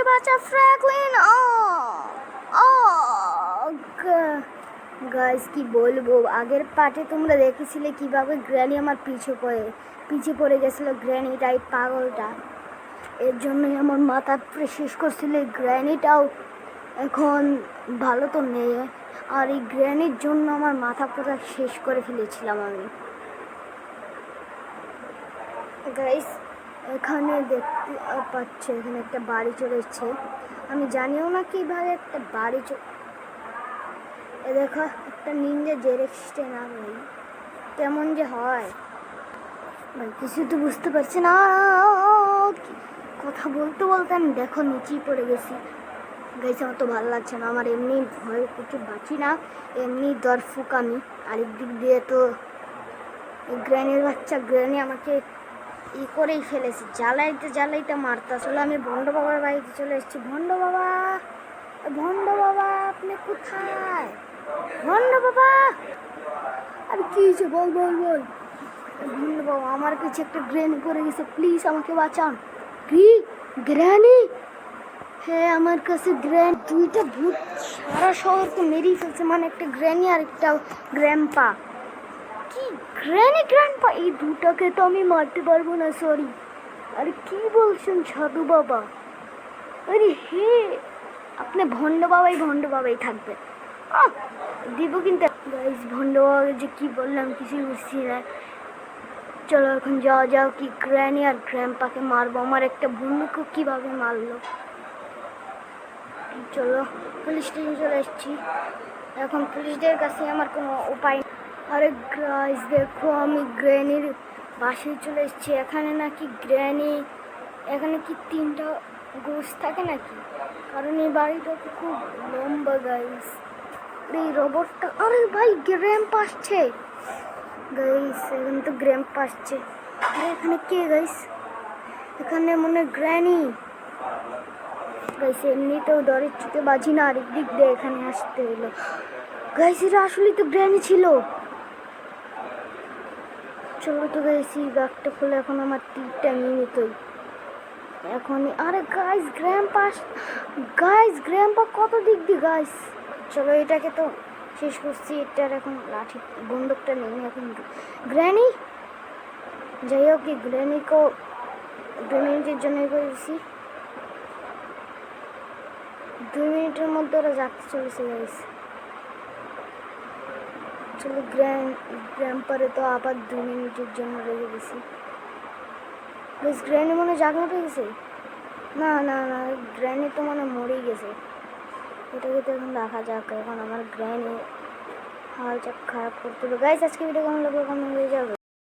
আমাকে বাঁচা Franklin guys কি বলব? আগের পার্টে তোমরা দেখেছিলে কীভাবে গ্র্যানি আমার পিছু পড়ে, পিছে পড়ে গেছিল গ্র্যানি টাইপ পাগলটা। এর জন্যই আমার মাথা শেষ করছিল এই গ্র্যানিটাও এখন ভালো তো নেই। আর এই গ্র্যানির জন্য আমার মাথা পুরো শেষ করে ফেলেছিলাম আমি। গাইস এখানে দেখতে পাচ্ছে, এখানে একটা বাড়ি চলে এসছে আমি জানিও না কীভাবে একটা বাড়ি চলে এ দেখো, একটা নিনজা জেরেক্সটে না ভাই কেমন যে হয়। ভাই, কিছু তো বুঝতে পারছি না। কথা বলতে বলতে আমি দেখো নিচেই পড়ে গেছি। গাইছে আমার তো ভালো লাগছে না। আমার এমনি ভয় কিছু বাঁচি না। এমনি দরফুক আমি আরেক দিক দিয়ে তো গ্র্যানির বাচ্চা গ্র্যানি আমাকে ই করেই ফেলেছি। জ্বালাইতে জ্বালাইতে মারতে আসলে আমি ভণ্ড বাবার বাড়িতে চলে এসেছি। ভণ্ড বাবা! ভণ্ড বাবা, আপনি কোথায়? ভণ্ড বাবা! আর কি হয়েছে? বল বল বল। ভণ্ড বাবা, আমার কাছে একটা গ্রেনি করে গেছে। প্লিজ আমাকে বাঁচান। কি? গ্র্যানি হ্যাঁ আমার কাছে গ্র্যান্ড দুইটা ভূত সারা শহরকে মেরিয়ে ফেলছে। মানে একটা গ্র্যানি আর একটা গ্র্যাম্পা। কি গ্র্যানি গ্র্যান্ডপা এই দুটাকে তো আমি মারতে পারব না সরি আরে কি বলছেন সাধু বাবা? আরে হে, আপনি ভণ্ড বাবাই ভণ্ড বাবাই থাকবে দিব কিন্তু। গাইস ভণ্ড বাবাকে যে কি বললাম, কিছুই বুঝছি না। চলো এখন যাওয়া যাও কি গ্র্যানি আর গ্র্যাম্পাকে মারবো। আমার একটা বন্ধুকে কীভাবে মারলো? চলো পুলিশ স্টেশন চলে এসেছি এখন পুলিশদের কাছে আমার কোনো উপায়। আরে গাইস দেখো আমি গ্র্যানির বাসায় চলে এসেছি। এখানে নাকি গ্র্যানি এখানে কি তিনটা গোস থাকে নাকি? কারণ এই বাড়িটা তো খুব লম্বা গাইস এই রোবটটা আরে ভাই গ্র্যাম্প আসছে। গাইস এখানে তো গ্র্যাম্প আসছে। আরে এখানে কে গাইস এখানে মনে গ্র্যানি গাইস এমনিতেও দরের চুকে বাজি না আরেক দিক দিয়ে এখানে আসতে হলো। গাইস এটা আসলেই তো গ্র্যানি ছিল। চলো তো গাইছি ব্যাগটা খুলে এখন আমার টিপটা নিয়ে নিতই। এখন আরে গাইস গ্র্যাম্পা গাইস গ্র্যাম্পা কত দিক দিয়ে গাইস চলো এটাকে তো শেষ করছি, এটার এখন লাঠি বন্দুকটা নেই এখন। গ্র্যানি যাই হোক, এই গ্র্যানিকেও দু মিনিটের জন্য করেছি। দুই মিনিটের মধ্যে ওরা যাতে চলেছে গাইস চলো গ্র্যান্ড গ্র্যাম্পারে তো আবার দু মিনিটের জন্য রেখে গেছি বেশ গ্র্যান্ডে মনে জাগনা পেয়ে গেছে? না না না গ্র্যান্ডে তো মনে মরেই গেছে। এটাকে তো এখন দেখা যাক, এখন আমার গ্র্যান্ডে হাল চাপ খারাপ করতে হবে। গাইজ আজকে ভিডিও কেমন লাগল? কমেন্ট হয়ে যাবে